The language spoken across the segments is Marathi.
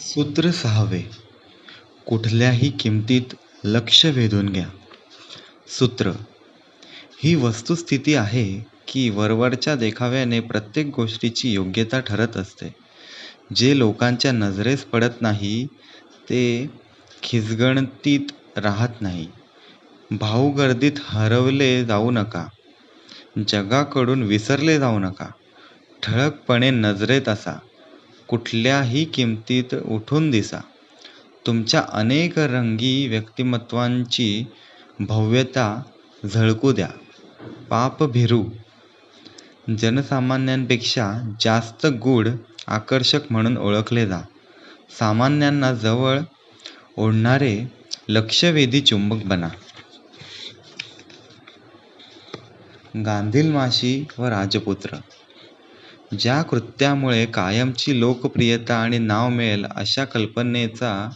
सूत्र सहावे. कुठल्याही किमतीत लक्ष वेधून घ्या. सूत्र. ही वस्तुस्थिती आहे की वरवरच्या देखाव्याने प्रत्येक गोष्टीची योग्यता ठरत असते. जे लोकांच्या नजरेस पडत नाही ते खिजगणतीत राहत नाही. भाऊगर्दीत हरवले जाऊ नका. जगाकडून विसरले जाऊ नका. ठळकपणे नजरेत असा. कुठल्याही किमतीत उठून दिसा. तुमच्या अनेक रंगी व्यक्तिमत्वांची भव्यता झळकू द्या. पापभिरू जनसामान्यांपेक्षा जास्त गूढ आकर्षक म्हणून ओळखले जा. सामान्यांना जवळ ओढणारे लक्षवेधी चुंबक बना. गांधील माशी व राजपुत्र. ज्या कृत्यामुळे कायमची लोकप्रियता आणि नाव मिळेल अशा कल्पनेचा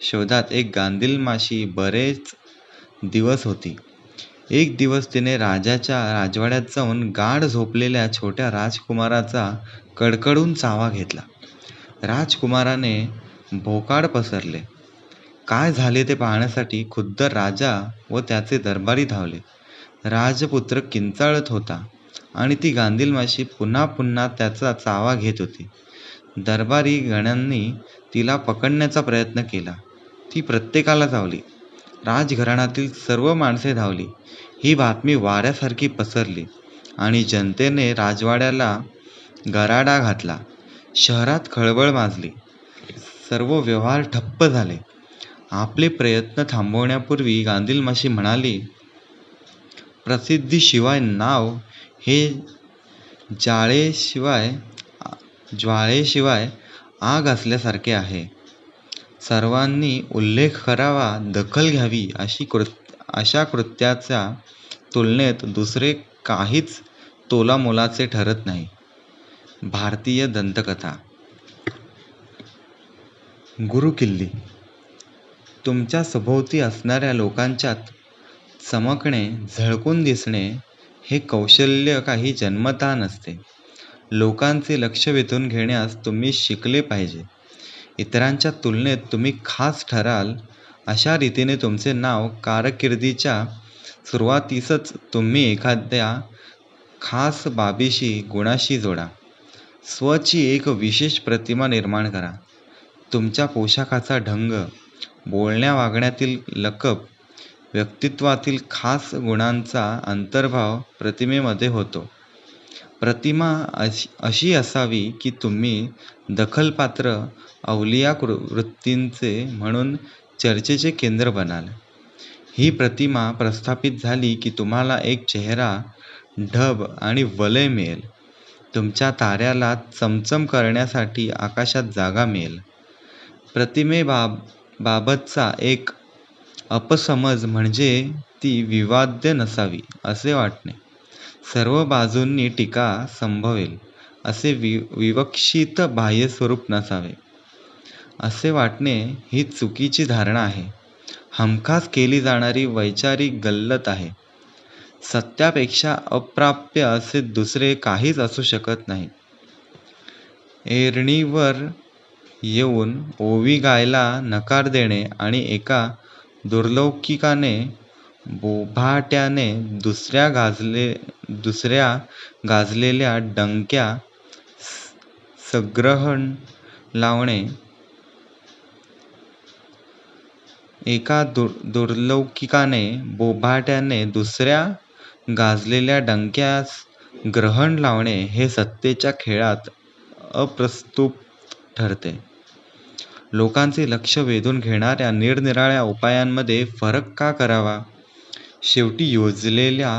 शोधात एक गांधील माशी बरेच दिवस होती. एक दिवस तिने राजाच्या राजवाड्यात जाऊन गाढ झोपलेल्या छोट्या राजकुमाराचा कडकडून चावा घेतला. राजकुमाराने भोकाड पसरले. काय झाले ते पाहण्यासाठी खुद्द राजा व त्याचे दरबारी धावले. राजपुत्र किंचाळत होता. आणि ती गांधील माशी पुन्हा पुन्हा त्याचा चावा घेत होती. दरबारी गण्यांनी तिला पकडण्याचा प्रयत्न केला. ती प्रत्येकाला चावली राजघराण्यातील सर्व माणसे धावली. ही बातमी वाऱ्यासारखी पसरली आणि जनतेने राजवाड्याला गराडा घातला. शहरात खळबळ माजली. सर्व व्यवहार ठप्प झाले. आपले प्रयत्न थांबवण्यापूर्वी गांधील माशी म्हणाली प्रसिद्धीशिवाय नाव हे जाळेशिवाय ज्वाळेशिवाय आग असल्यासारखे आहे. सर्वांनी उल्लेख करावा दखल घ्यावी अशी कृत अशा कृत्याच्या तुलनेत दुसरे काहीच तोलामोलाचे ठरत नाही. भारतीय दंतकथा. गुरुकिल्ली. तुमच्या सभोवती असणाऱ्या लोकांच्यात चमकणे झळकून दिसणे हे कौशल्य काही जन्मतः नसते. लोकांचे लक्ष वेधून घेण्यास तुम्ही शिकले पाहिजे. इतरांच्या तुलनेत तुम्ही खास ठराल. अशा रीतीने तुमचे नाव कारकिर्दीच्या सुरुवातीसच तुम्ही एखाद्या खास बाबीशी गुणाशी जोडा. स्वची एक विशेष प्रतिमा निर्माण करा. तुमच्या पोशाखाचा ढंग बोलण्या वागण्यातील लकब व्यक्तित्वातील खास गुणांचा अंतर्भाव प्रतिमेमध्ये होतो. प्रतिमा अशी अशी असावी की तुम्ही दखलपात्र अवलिया वृत्तींचे म्हणून चर्चेचे केंद्र बनाल. ही प्रतिमा प्रस्थापित झाली की तुम्हाला एक चेहरा ढब आणि वलय मिळेल. तुमच्या ताऱ्याला चमचम करण्यासाठी आकाशात जागा मिळेल. प्रतिमेबाब बाबतचा एक अपसमज म्हणजे ती विवाद्य नसावी असे वाटणे. सर्व बाजूंनी टीका संभवेल असे वि विवक्षित बाह्यस्वरूप नसावे. असे वाटणे ही चुकीची धारणा आहे. हमखास केली जाणारी वैचारिक गल्लत आहे. सत्यापेक्षा अप्राप्य असे दुसरे काहीच असू शकत नाही. एरणीवर येऊन ओवी गायला नकार देणे आणि एका दुर्लौकिकाने बोभाट्याने दुसऱ्या गाजले दुसऱ्या गाजलेल्या डंक्या संग्रहण लावणे. एका दुर दुर्लौकिकाने बोभाट्याने दुसऱ्या गाजलेल्या डंक्यास ग्रहण लावणे हे सत्तेच्या खेळात अप्रस्तुत ठरते. लोकांचे लक्ष वेधून घेणाऱ्या निरनिराळ्या उपायांमध्ये फरक का करावा? शेवटी योजलेल्या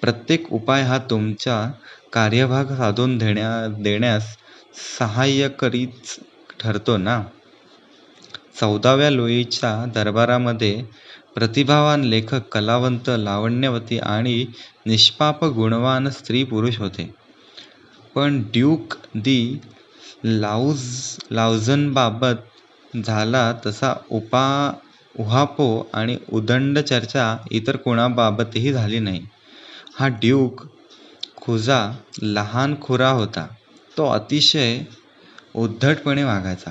प्रत्येक उपाय हा तुमचा कार्यभाग साधून देण्या देण्यास सहाय्यकरीच ठरतो ना? चौदाव्या लोईच्या दरबारामध्ये प्रतिभावान लेखक कलावंत लावण्यवती आणि निष्पाप गुणवान स्त्री पुरुष होते. पण ड्यूक दी लाऊज लावझनबाबत झाला तसा उपा उहापो आणि उदंड चर्चा इतर कोणाबाबतही झाली नाही. हा ड्यूक खुजा लहान खुरा होता. तो अतिशय उद्धटपणे वागायचा.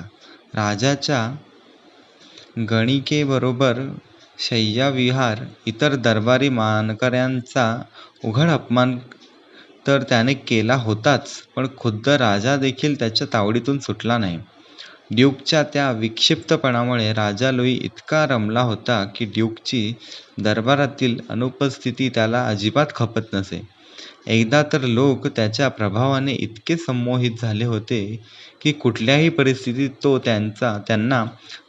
राजाच्या गणिकेबरोबर शय्याविहार, इतर दरबारी मानकऱ्यांचा उघड अपमान तर त्याने केला होताच, पण खुद्द राजा देखील त्याच्या तावडीतून सुटला नाही. ड्यूकच्या त्या विक्षिप्तपणामुळे राजा लुई इतका रमला होता की ड्यूकची दरबारातील अनुपस्थिती त्याला अजिबात खपत नसे. एकदा तर लोक त्याच्या प्रभावाने इतके संमोहित झाले होते की कुठल्याही परिस्थितीत तो त्यांचा त्यांना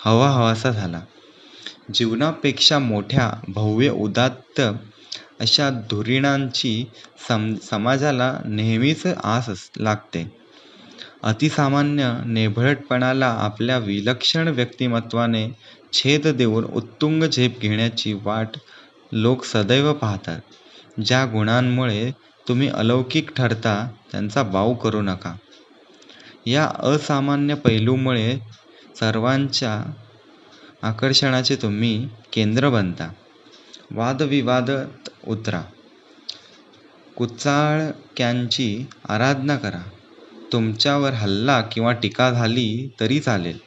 हवाहवासा झाला. जीवनापेक्षा मोठ्या, भव्य, उदात्त अशा धुरीणांची समाजाला नेहमीच आस लागते. अतिसामान्य नेभळटपणाला आपल्या विलक्षण व्यक्तिमत्त्वाने छेद देऊन उत्तुंग झेप घेण्याची वाट लोक सदैव पाहतात. ज्या गुणांमुळे तुम्ही अलौकिक ठरता त्यांचा बाऊ करू नका. या असामान्य पैलूमुळे सर्वांच्या आकर्षणाचे तुम्ही केंद्र बनता. वादविवादात उतरा. कुचाळक्यांची आराधना करा. तुमच्यावर हल्ला किंवा टीका झाली तरी चालेल,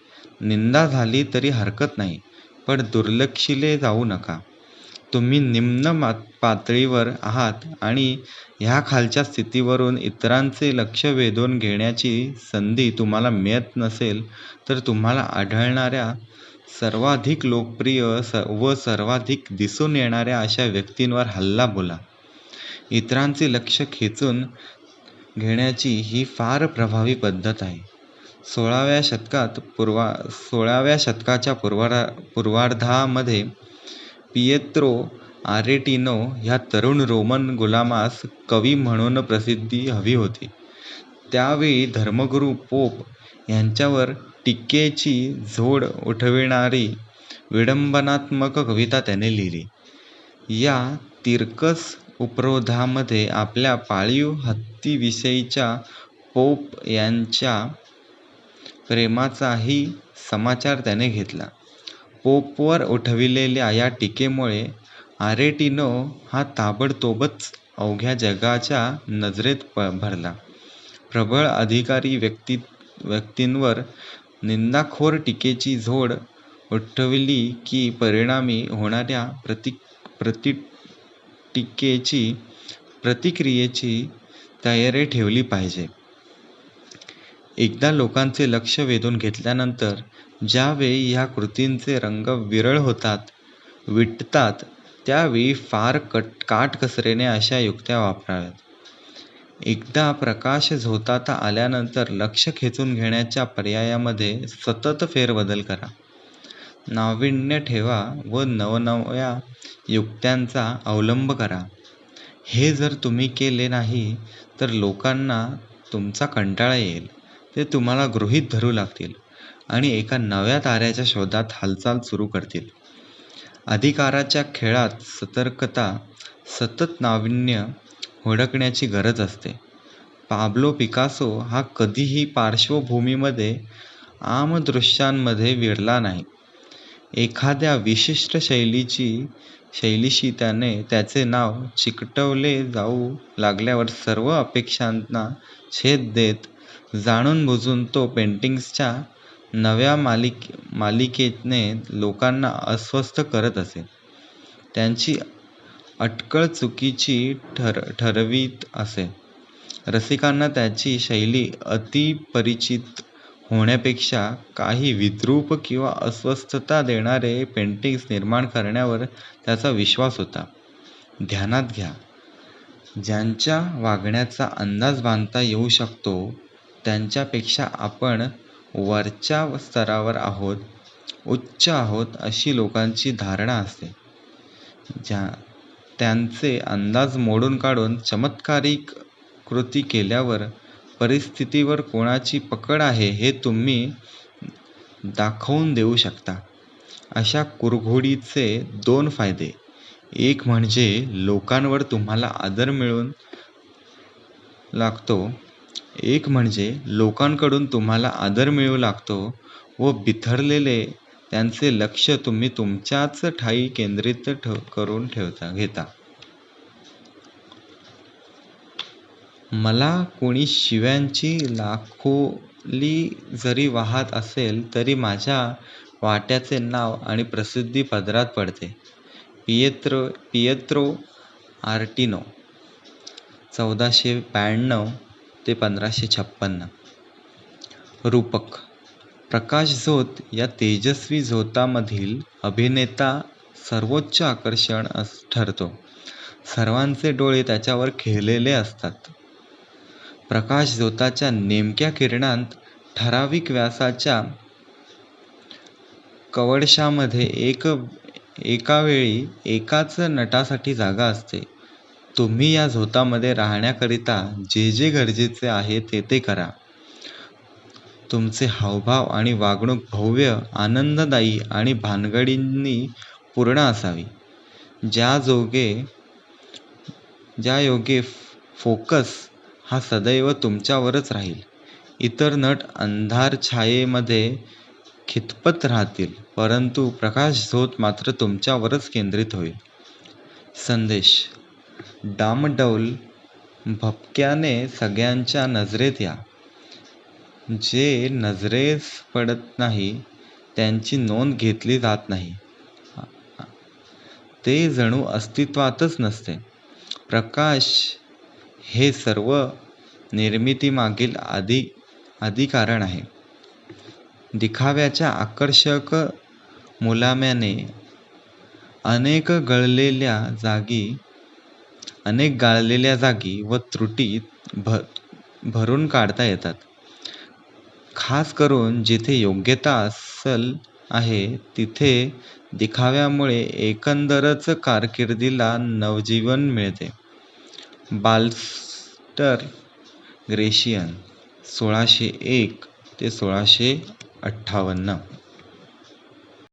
निंदा झाली तरी हरकत नाही, पण दुर्लक्षिले जाऊ नका. तुम्ही निम्न मा पातळीवर आहात आणि ह्याखालच्या स्थितीवरून इतरांचे लक्ष वेधून घेण्याची संधी तुम्हाला मिळत नसेल तर तुम्हाला आढळणाऱ्या सर्वाधिक लोकप्रिय स व सर्वाधिक दिसून येणाऱ्या अशा व्यक्तींवर हल्ला बोला. इतरांचे लक्ष खेचून घेण्याची ही फार प्रभावी पद्धत आहे. सोळाव्या शतकात पूर्वा सोळाव्या शतकाच्या पूर्वारा पूर्वार्धामध्ये पियेत्रो आरेटिनो ह्या तरुण रोमन गुलामास कवी म्हणून प्रसिद्धी हवी होती. त्यावेळी धर्मगुरू पोप ह्यांच्यावर टीकेची झोड उठविणारी विडंबनात्मक कविता त्याने लिहिली. या तिरकस उपरोधामध्ये आपल्या पाळीव मुक्तीविषयीच्या पोप यांच्या प्रेमाचाही समाचार त्याने घेतला. पोपवर उठविलेल्या या टीकेमुळे आरेटिनो हा ताबडतोबच अवघ्या जगाच्या नजरेत भरला. प्रबळ अधिकारी व्यक्तींवर निंदाखोर टीकेची झोड उठवली की परिणामी होणाऱ्या प्रतिक्रियेची तयारी ठेवली पाहिजे. एकदा लोकांचे लक्ष वेधून घेतल्यानंतर ज्यावेळी ह्या कृतींचे रंग विरळ होतात, विटतात त्यावेळी फार कट काटकसरीने अशा युक्त्या वापराव्यात. एकदा प्रकाश झोताता आल्यानंतर लक्ष खेचून घेण्याच्या पर्यायामध्ये सतत फेरबदल करा. नाविन्य ठेवा व नवनव्या युक्त्यांचा अवलंब करा. हे जर तुम्ही केले नाही तर लोकांना तुमचा कंटाळा येईल. ते तुम्हाला गृहीत धरू लागतील आणि एका नव्या ताऱ्याच्या शोधात हालचाल सुरू करतील. अधिकाराच्या खेळात सतर्कता, सतत नाविन्य होडकण्याची गरज असते. पाब्लो पिकासो हा कधीही पार्श्वभूमीमध्ये आमदृश्यांमध्ये विरला नाही. एखाद्या विशिष्ट शैलीची शैलीशी त्याने त्याचे नाव चिकटवले जाऊ लागल्यावर सर्व अपेक्षांना छेद देत, जाणूनबुजून तो पेंटिंग्सच्या नव्या मालिक मालिकेने लोकांना अस्वस्थ करत असे. त्यांची अटकळ चुकीची ठर ठरवीत असे. रसिकांना त्याची शैली अतिपरिचित होण्यापेक्षा काही विद्रूप किंवा अस्वस्थता देणारे पेंटिंग्स निर्माण करण्यावर त्याचा विश्वास होता. ध्यानात घ्या, ज्यांच्या वागण्याचा अंदाज बांधता येऊ शकतो त्यांच्यापेक्षा आपण वरच्या स्तरावर आहोत, उच्च आहोत अशी लोकांची धारणा असते. ज्या त्यांचे अंदाज मोडून काढून चमत्कारिक कृती केल्यावर परिस्थितीवर कोणाची पकड आहे हे तुम्ही दाखवून देऊ शकता. अशा कुरघोडीचे दोन फायदे. एक म्हणजे लोकांवर तुम्हाला आदर मिळून लागतो एक म्हणजे लोकांकडून तुम्हाला आदर मिळू लागतो व बिथरलेले त्यांचे लक्ष तुम्ही तुमच्याच ठायी केंद्रित करून ठेवता घेता. मला कोणी शिव्यांची लाखोली जरी वाहत असेल तरी माझ्या वाट्याचे नाव आणि प्रसिद्धी पदरात पडते. पिएत्रो पिएत्रो आर्टिनो चौदाशे ब्याण्णव ते पंधराशे छप्पन्न. रूपक प्रकाश झोत या तेजस्वी झोतामधील अभिनेता सर्वोच्च आकर्षण अस ठरतो. सर्वांचे डोळे त्याच्यावर खिळलेले असतात. प्रकाश झोताच्या नेमक्या किरणांत ठराविक व्यासाच्या कवडशामध्ये एक एकावेळी एकाच नटासाठी जागा असते. तुम्ही या झोतामध्ये राहण्याकरिता जे जे गरजेचे आहे ते ते करा. तुमचे हावभाव आणि वागणूक भव्य आनंददायी आणि भानगडींनी पूर्ण असावी. ज्या जोगे ज्या योगे फोकस हा सदैव तुमच्यावरच राहील. इतर नट अंधारछायेमध्ये खितपत राहतील परंतु प्रकाश झोत मात्र तुमच्यावरच केंद्रित होईल. संदेश. डामडौल भपक्याने सगळ्यांच्या नजरेत या. जे नजरेस पडत नाही त्यांची नोंद घेतली जात नाही. ते जणू अस्तित्वातच नसते. प्रकाश हे सर्व निर्मितीमागील आधी आधी आदिकारण आहे. दिखाव्याच्या आकर्षक मुलाम्याने अनेक गळलेल्या जागी अनेक गाळलेल्या जागी व त्रुटी भ भरून काढता येतात. खास करून जिथे योग्यता असल आहे तिथे दिखाव्यामुळे एकंदरच कारकिर्दीला नवजीवन मिळते. बाल्स्टर ग्रेशियन सोळाशे एक ते सोळाशे अठ्ठावन्न.